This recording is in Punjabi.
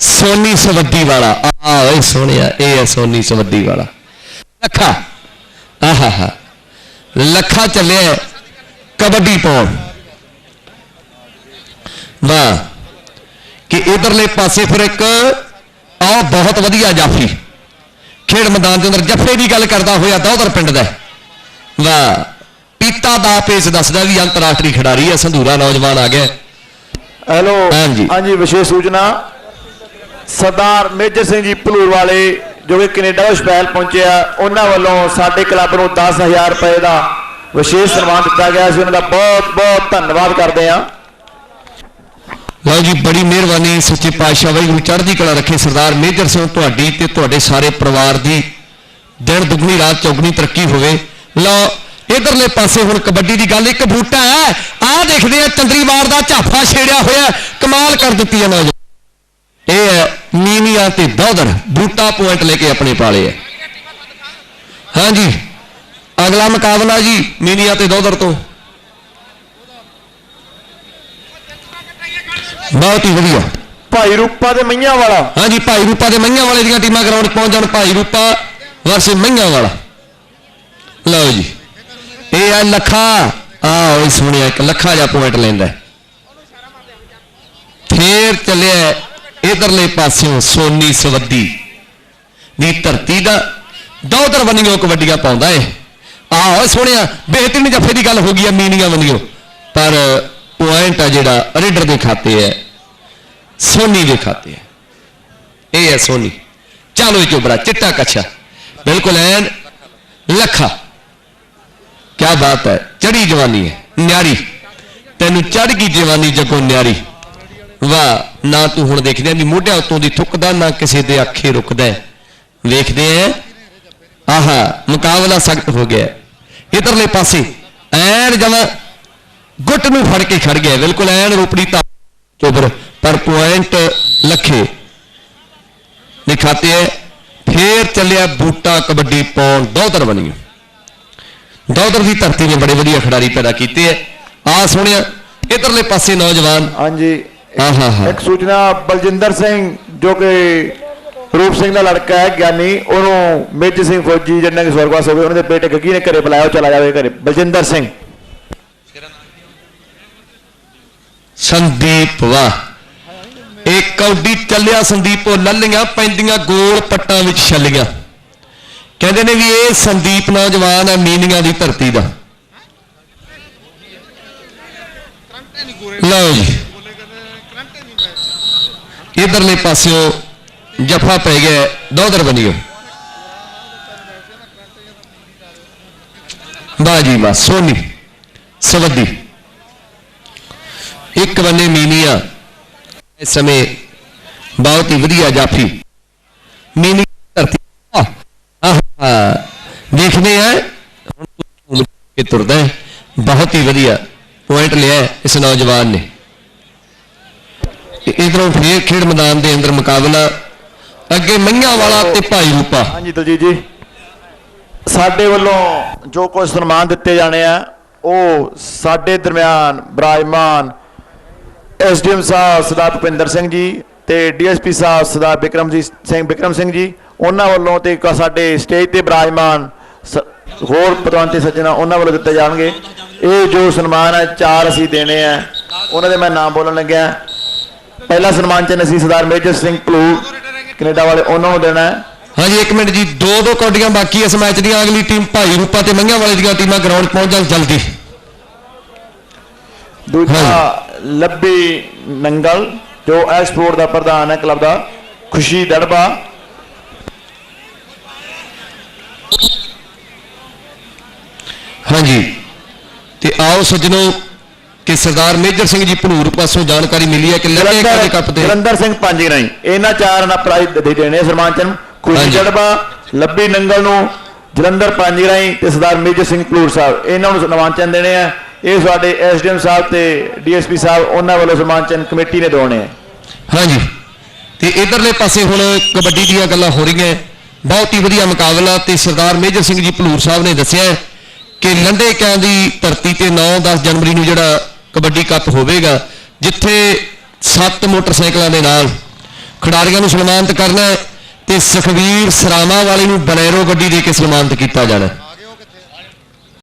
ਸੋਨੀ ਸਵੱਦੀ ਵਾਲਾ। ਆ ਓਏ ਸੋਹਣਿਆ, ਇਹ ਹੈ ਸੋਨੀ ਸਵੱਦੀ ਵਾਲਾ। ਲੱਖਾ। ਆਹਾ ਹਾ। ਲੱਖਾ ਚੱਲਿਆ ਕਬੱਡੀ ਪਾਉਣ। ਵਾਹ। ਕਿ ਇਧਰਲੇ ਪਾਸੇ ਫਿਰ ਇੱਕ ਆ ਬਹੁਤ ਵਧੀਆ ਜਾਫੀ। ਖੇਡ ਮੈਦਾਨ ਦੇ ਅੰਦਰ ਜੱਫੇ ਦੀ ਗੱਲ ਕਰਦਾ ਹੋਇਆ ਦੋਦਰ ਪਿੰਡ ਦਾ ਵਾਹ। ਪੀਤਾ ਦਾ ਪੇਸ ਦੱਸਦਾ ਵੀ ਅੰਤਰਰਾਸ਼ਟਰੀ ਖਿਡਾਰੀ ਹੈ, ਸੰਧੂਰਾ ਨੌਜਵਾਨ ਆ ਗਿਆ ਹੈਲੋ। ਹਾਂਜੀ। ਹਾਂਜੀ ਵਿਸ਼ੇਸ਼ ਸੂਚਨਾ। ਸਰਦਾਰ ਮੇਜਰ ਸਿੰਘ ਜੀ ਭਲੂਰ ਵਾਲੇ ਜੋ ਕਿ ਕੈਨੇਡਾ ਤੋਂ ਸਪੈਸ਼ਲ ਪਹੁੰਚੇ ਆ ਉਹਨਾਂ ਵੱਲੋਂ ਸਾਡੇ ਕਲੱਬ ਨੂੰ 10000 ਰੁਪਏ ਦਾ ਵਿਸ਼ੇਸ਼ ਸਨਮਾਨ ਦਿੱਤਾ ਗਿਆ। ਸੀ ਉਹਨਾਂ ਦਾ ਬਹੁਤ ਬਹੁਤ ਧੰਨਵਾਦ ਕਰਦੇ ਆ ਲਓ ਜੀ ਬੜੀ ਮਿਹਰਬਾਨੀ ਸੱਚੇ ਪਾਤਸ਼ਾਹ ਵਾਹਿਗੁਰੂ ਚੜ੍ਹਦੀ ਕਲਾ ਰੱਖੇ ਸਰਦਾਰ ਮੇਜਰ ਸਿੰਘ ਤੁਹਾਡੀ ਤੇ ਤੁਹਾਡੇ ਸਾਰੇ ਪਰਿਵਾਰ ਦੀ। ਦਿਨ ਦੁਗਣੀ ਰਾਤ ਚੌਗਣੀ ਤਰੱਕੀ ਹੋਵੇ। ਲਓ ਇਧਰਲੇ ਪਾਸੇ ਹੁਣ ਕਬੱਡੀ ਦੀ ਗੱਲ ਇੱਕ ਬੂਟਾ ਹੈ। ਆਹ ਦੇਖਦੇ ਆ ਚੰਦਰੀਵਾਰ ਦਾ ਝਾਫਾ ਛੇੜਿਆ ਹੋਇਆ ਕਮਾਲ ਕਰ ਦਿੱਤੀ ਹੈ ਨੌਜਵਾਨ। ਇਹ ਹੈ ਨੀਨੀਆਂ ਤੇ ਦੌਦਰ ਬੂਟਾ ਪੁਆਇੰਟ ਲੈ ਕੇ ਆਪਣੇ ਪਾਲੇ ਹੈ। ਹਾਂਜੀ ਅਗਲਾ ਮੁਕਾਬਲਾ ਜੀ ਮੀਨੀਆਂ ਤੇ ਦੌਦਰ ਤੋਂ। ਬਹੁਤ ਹੀ ਵਧੀਆ। ਭਾਈ ਰੂਪਾ ਦੇ ਮਈਆਂ ਵਾਲਾ। ਹਾਂਜੀ ਭਾਈ ਰੂਪਾ ਦੇ ਮਈਆਂ ਵਾਲੇ ਦੀਆਂ ਟੀਮਾਂ ਗਰਾਊਂਡ ਪਹੁੰਚ ਜਾਣ। ਭਾਈ ਰੂਪਾ ਵਰਸੇ ਮਈਆਂ ਵਾਲਾ। ਲਓ ਜੀ। ਇਹ ਆ ਲੱਖਾ। ਆ ਓਏ ਸੋਹਣਿਆ, ਇੱਕ ਲੱਖਾ ਜਿਹਾ ਪੁਆਇੰਟ ਲੈਂਦਾ ਫੇਰ ਚੱਲਿਆ ਇਧਰਲੇ ਪਾਸਿਓਂ ਸੋਨੀ ਸਵੱਦੀ। ਦੀ ਧਰਤੀ ਦਾ ਦੌਦਰ ਬੰਨਿਓ ਕਬੱਡੀਆਂ ਪਾਉਂਦਾ ਏ। ਆਹ ਸੋਹਣਿਆ ਸੁਣਿਆ ਬਿਹਤਰੀਨ ਜੱਫੇ ਦੀ ਗੱਲ ਹੋ ਗਈ ਆ ਮੀਨੀਆਂ ਬੰਨਿਓ ਪਰ ਪੁਆਇੰਟ ਆ ਜਿਹੜਾ ਰੇਡਰ ਦੇ ਖਾਤੇ ਹੈ। ਸੋਨੀ ਦੇ ਖਾਤੇ ਹੈ। ਇਹ ਹੈ ਸੋਨੀ। ਚਲੋ ਇਹ ਚੋਬਰਾ ਚਿੱਟਾ ਕੱਛਾ। ਬਿਲਕੁਲ ਐਨ ਲੱਖਾ। ਕੀ ਬਾਤ ਹੈ ਚੜੀ ਜਵਾਨੀ ਹੈ, ਨਿਆਰੀ। ਤੈਨੂੰ ਚੜ ਗਈ ਜਵਾਨੀ ਜਗੋ ਨਿਆਰੀ। ਵਾਹ, ਨਾ ਤੂੰ ਹੁਣ ਦੇਖਦੇ ਆਂ ਮੋਢਿਆਂ ਉੱਤੋਂ ਦੀ ਥੁੱਕਦਾ, ਨਾ ਕਿਸੇ ਦੇ ਅੱਖੇ ਰੁਕਦਾ ਵੇਖਦੇ ਆਂ, ਆਹਾ, ਮੁਕਾਬਲਾ ਸਖਤ ਹੋ ਗਿਆ ਇਧਰਲੇ ਪਾਸੇ, ਐਨ ਜਮਾ ਗੁੱਟ ਨੂੰ ਫੜ ਕੇ ਖੜ ਗਿਆ ਬਿਲਕੁਲ ਐਨ ਰੋਪੜੀ ਤਾਂ ਚੋਬਰ, ਪਰ ਪੁਆਇੰਟ ਲੱਖੇ। ਦਿਖਾਤੇ ਹੈ, ਫੇਰ ਚੱਲਿਆ ਬੂਟਾ ਕਬੱਡੀ ਪਾਉਣ, ਦੋਤਰ ਬਣੀ। ਦੋਤਰ ਦੀ ਧਰਤੀ ਨੇ ਬੜੇ ਵਧੀਆ ਖਿਡਾਰੀ ਪੈਦਾ ਕੀਤੇ ਹੈ ਆ ਸੁਣਿਆ ਇਧਰਲੇ ਪਾਸੇ ਨੌਜਵਾਨ। ਹਾਂਜੀ। ਇੱਕ ਸੂਚਨਾ ਬਲਜਿੰਦਰ ਸਿੰਘ ਜੋ ਕਿ ਰੂਪ ਸਿੰਘ ਦਾ ਲੜਕਾ ਹੈ ਗਿਆਨੀ ਉਹਨੂੰ ਮੇਜਰ ਸਿੰਘ ਫੌਜੀ ਜਿਹਨਾਂ ਕਿ ਸਵਰਗਵਾਸ ਹੋ ਗਏ ਉਹਨਾਂ ਦੇ ਬੇਟੇ ਗੱਗੀ ਨੇ ਘਰੇ ਬੁਲਾਇਆ ਚਲਾ ਜਾਵੇ ਘਰੇ। ਬਲਜਿੰਦਰ ਸਿੰਘ। ਸੰਦੀਪ ਵਾਹ। ਇਹ ਕੌਡੀ ਚੱਲਿਆ ਸੰਦੀਪ ਉਹ ਲੱਲੀਆਂ ਪੈਂਦੀਆਂ ਗੋਲ ਪੱਟਾਂ ਵਿੱਚ ਛੱਲੀਆਂ। ਕਹਿੰਦੇ ਨੇ ਵੀ ਇਹ ਸੰਦੀਪ ਨੌਜਵਾਨ ਹੈ ਮੀਨੀਆਂ ਦੀ ਧਰਤੀ ਦਾ। ਲਓ ਜੀ। ਇਧਰਲੇ ਪਾਸਿਓ ਜਫਾ ਪੈ ਗਿਆ ਦੋਦਰ ਬਣੀਓ ਬਾਜੀ ਬਾ ਸੋਨੀ, ਸਵੱਦੀ। ਇੱਕ ਬੰਨੇ ਮੀਨੀਆਂ। ਇਸ ਸਮੇਂ ਬਹੁਤ ਹੀ ਵਧੀਆ ਜਾਫੀ। ਮੀਨੀ ਧਰਤੀ ਆਹ, ਆਹ ਦੇਖਦੇ ਆ ਹੁਣ ਘੁੰਮ ਤੁਰਦਾ ਹੈ। ਬਹੁਤ ਹੀ ਵਧੀਆ ਪੁਆਇੰਟ ਲਿਆ ਇਸ ਨੌਜਵਾਨ ਨੇ। ਇਧਰੋਂ ਫੇਰ ਖੇਡ ਮੈਦਾਨ ਦੇ ਅੰਦਰ ਮੁਕਾਬਲਾ। ਅੱਗੇ ਮਈਆਂ ਵਾਲਾ ਤੇ ਭਾਈ ਰੂਪਾ। ਹਾਂਜੀ ਦਲਜੀਤ ਜੀ, ਸਾਡੇ ਵੱਲੋਂ ਜੋ ਕੁਝ ਸਨਮਾਨ ਦਿੱਤੇ ਜਾਣੇ ਆ, ਉਹ ਸਾਡੇ ਦਰਮਿਆਨ ਬਰਾਜਮਾਨ ਐਸਡੀਐਮ ਸਾਹਿਬ ਸਰਦਾਰ ਭੁਪਿੰਦਰ ਸਿੰਘ ਜੀ ਤੇ ਡੀਐਸਪੀ ਸਾਹਿਬ ਸਰਦਾਰ ਬਿਕਰਮਜੀਤ ਸਿੰਘ ਬਿਕਰਮ ਸਿੰਘ ਜੀ, ਉਹਨਾਂ ਵੱਲੋਂ ਤੇ ਸਾਡੇ ਸਟੇਜ ਤੇ ਬਰਾਜਮਾਨ ਹੋਰ ਪਤਵੰਤੇ ਸੱਜਣਾ ਉਹਨਾਂ ਵੱਲੋਂ ਦਿੱਤੇ ਜਾਣਗੇ। ਇਹ ਜੋ ਸਨਮਾਨ ਹੈ ਚਾਰ ਅਸੀਂ ਦੇਣੇ ਆ ਉਹਨਾਂ ਦੇ ਮੈਂ ਨਾਮ ਬੋਲਣ ਲੱਗਿਆ। ਪਹਿਲਾ ਸਨਮਾਨ ਚਿੰਨ੍ਹ ਅਸੀਂ ਸਰਦਾਰ ਮੇਜਰ ਸਿੰਘ ਭਲੂ ਕੈਨੇਡਾ ਵਾਲੇ ਉਹਨਾਂ ਨੂੰ ਦੇਣਾ ਹੈ। ਹਾਂਜੀ ਇੱਕ ਮਿੰਟ ਜੀ ਦੋ ਦੋ ਕੌਡੀਆਂ ਬਾਕੀ ਇਸ ਮੈਚ ਦੀਆਂ। ਅਗਲੀ ਟੀਮ ਭਾਈ ਰੂਪਾ ਤੇ ਮਈਆਂ ਵਾਲੇ ਦੀਆਂ ਟੀਮਾਂ ਗਰਾਊਂਡ ਪਹੁੰਚ ਜਾਣ ਜਲਦੀ। ਦੂਜਾ ਲੱਭੀ ਨੰਗਲ ਜੋ ਐਕਸਪੋਰਟ ਦਾ ਪ੍ਰਧਾਨ ਹੈ ਕਲੱਬ ਦਾ ਖੁਸ਼ੀ ਦੜਬਾ। ਹਾਂਜੀ। ਤੇ ਆਓ ਸੱਜਣੋ ਕਿ ਸਰਦਾਰ ਮੇਜਰ ਸਿੰਘ ਜੀ ਭਨੂਰ ਪਾਸੋਂ ਜਾਣਕਾਰੀ ਮਿਲੀ ਹੈ ਕਿ ਲੰਡੇ ਕਾਲੇ ਕੱਪ ਤੇ? ਜਲੰਧਰ ਸਿੰਘ ਪੰਜ ਰਾਈ ਇਹਨਾਂ ਚਾਰ ਨਾਲ ਪ੍ਰਾਈਜ਼ ਦੇ ਦੇਣੇ ਸਨਮਾਨ ਚੰਨ। ਖੁਸ਼ੀ ਹਾਂਜੀ। ਦੜਬਾ ਲੱਭੀ ਨੰਗਲ ਨੂੰ ਜਲੰਧਰ ਪੰਜ ਰਾਈ ਤੇ ਸਰਦਾਰ ਮੇਜਰ ਸਿੰਘ ਪਲੂਰ ਸਾਹਿਬ। ਇਹਨਾਂ ਨੂੰ ਸਨਮਾਨ ਚੰਨ ਦੇਣੇ ਆ। ਇਹ ਸਾਡੇ ਐਸਡੀਐਮ ਸਾਹਿਬ ਤੇ ਡੀਐਸਪੀ ਸਾਹਿਬ ਉਹਨਾਂ ਵੱਲੋਂ ਸਨਮਾਨ ਚੰਨ ਕਮੇਟੀ ਨੇ ਦੋਣੇ ਆ। ਹਾਂਜੀ। ਤੇ ਇਧਰਲੇ ਪਾਸੇ ਹੁਣ ਕਬੱਡੀ ਦੀਆਂ ਗੱਲਾਂ ਹੋ ਰਹੀਆਂ। ਬਹੁਤ ਹੀ ਵਧੀਆ ਮੁਕਾਬਲਾ ਤੇ ਸਰਦਾਰ ਮੇਜਰ ਸਿੰਘ ਜੀ ਭਲੂਰ ਸਾਹਿਬ ਨੇ ਦੱਸਿਆ ਕਿ ਲੰਡੇ ਕਾਂ ਦੀ ਧਰਤੀ ਤੇ 9-10 ਜਨਵਰੀ ਨੂੰ ਜਿਹੜਾ ਕਬੱਡੀ ਕੱਪ ਹੋਵੇਗਾ, ਜਿੱਥੇ ਸੱਤ ਮੋਟਰਸਾਈਕਲਾਂ ਦੇ ਨਾਲ ਖਿਡਾਰੀਆਂ ਨੂੰ ਸਨਮਾਨਿਤ ਕਰਨਾ ਤੇ ਸੁਖਵੀਰ ਸਰਾਵਾਂ ਵਾਲੇ ਨੂੰ ਬਲੈਰੋ ਗੱਡੀ ਦੇ ਕੇ ਸਨਮਾਨਿਤ ਕੀਤਾ ਜਾਣਾ